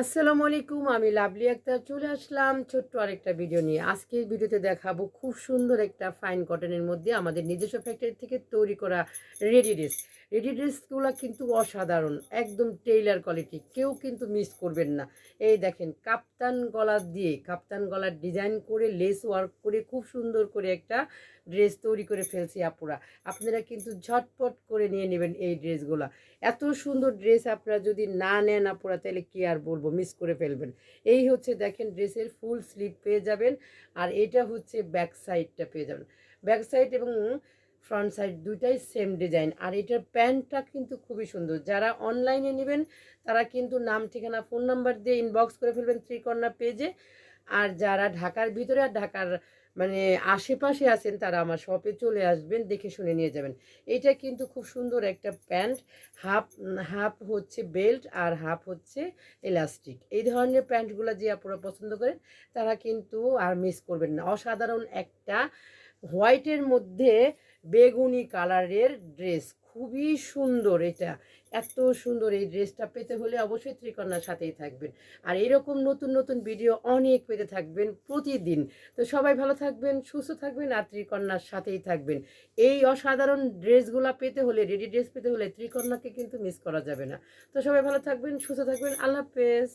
আসসালামু আলাইকুম, আমি লাভলি আক্তার চলে আসলাম ছোট্ট আরেকটা ভিডিও নিয়ে। আজকের ভিডিওতে দেখাবো খুব সুন্দর একটা ফাইন কটনের মধ্যে আমাদের নিজস্ব ফ্যাক্টরি থেকে তৈরি করা রেডি ড্রেস রেডি ড্রেসগুলো কিন্তু অসাধারণ, একদম টেইলার কোয়ালিটি কেউ কিন্তু মিস করবেন না। এই দেখেন, কাপ্তান গলা দিয়ে, কাপ্তান গলার ডিজাইন করে লেস ওয়ার্ক করে, খুব সুন্দর করে একটা ড্রেস তৈরি করে ফেলছি আপুরা। আপনারা কিন্তু ঝটপট করে নিয়ে নেবেন এই ড্রেসগুলো। এত সুন্দর ড্রেস আপনারা যদি না নেন আপুরা, তাহলে কী আর বলব মিস করে ফেলবেন। এই হচ্ছে দেখেন, ড্রেসের ফুল স্লিপ পেয়ে যাবেন, আর এটা হচ্ছে ব্যাক সাইডটা পেয়ে যাবেন। ব্যাক সাইড এবং ফ্রন্ট সাইড দুইটাই সেম ডিজাইন আর এটার প্যান্টটা কিন্তু খুবই সুন্দর। যারা অনলাইনে নেবেন, তারা কিন্তু নাম, ঠিকানা ফোন নাম্বার দিয়ে ইনবক্স করে ফেলবেন ত্রিকর্ণা পেজে আর যারা ঢাকার ভিতরে আর ঢাকার মানে আশেপাশে আছেন, তারা আমার শপে চলে আসবেন, দেখে শুনে নিয়ে যাবেন। এটা কিন্তু খুব সুন্দর একটা প্যান্ট। হাফ হাফ হচ্ছে বেল্ট আর হাফ হচ্ছে এলাস্টিক এই ধরনের প্যান্টগুলো যে আপনারা পছন্দ করেন, তারা কিন্তু আর মিস করবেন না। অসাধারণ একটা হোয়াইটের মধ্যে বেগুনি কালারের ড্রেস। খুবই সুন্দর এটা। এত সুন্দর এই ড্রেসটা পেতে হলে অবশ্যই ত্রিকন্যার সাথেই থাকবেন। আর এরকম নতুন নতুন ভিডিও অনেক পেতে থাকবেন প্রতিদিন। তো সবাই ভালো থাকবেন, সুস্থ থাকবেন আর ত্রিকন্যার সাথেই থাকবেন। এই অসাধারণ ড্রেসগুলো পেতে হলে, রেডি ড্রেস পেতে হলে ত্রিকন্যাকে কিন্তু মিস করা যাবে না। তো সবাই ভালো থাকবেন, সুস্থ থাকবেন। আল্লাহ হাফেজ।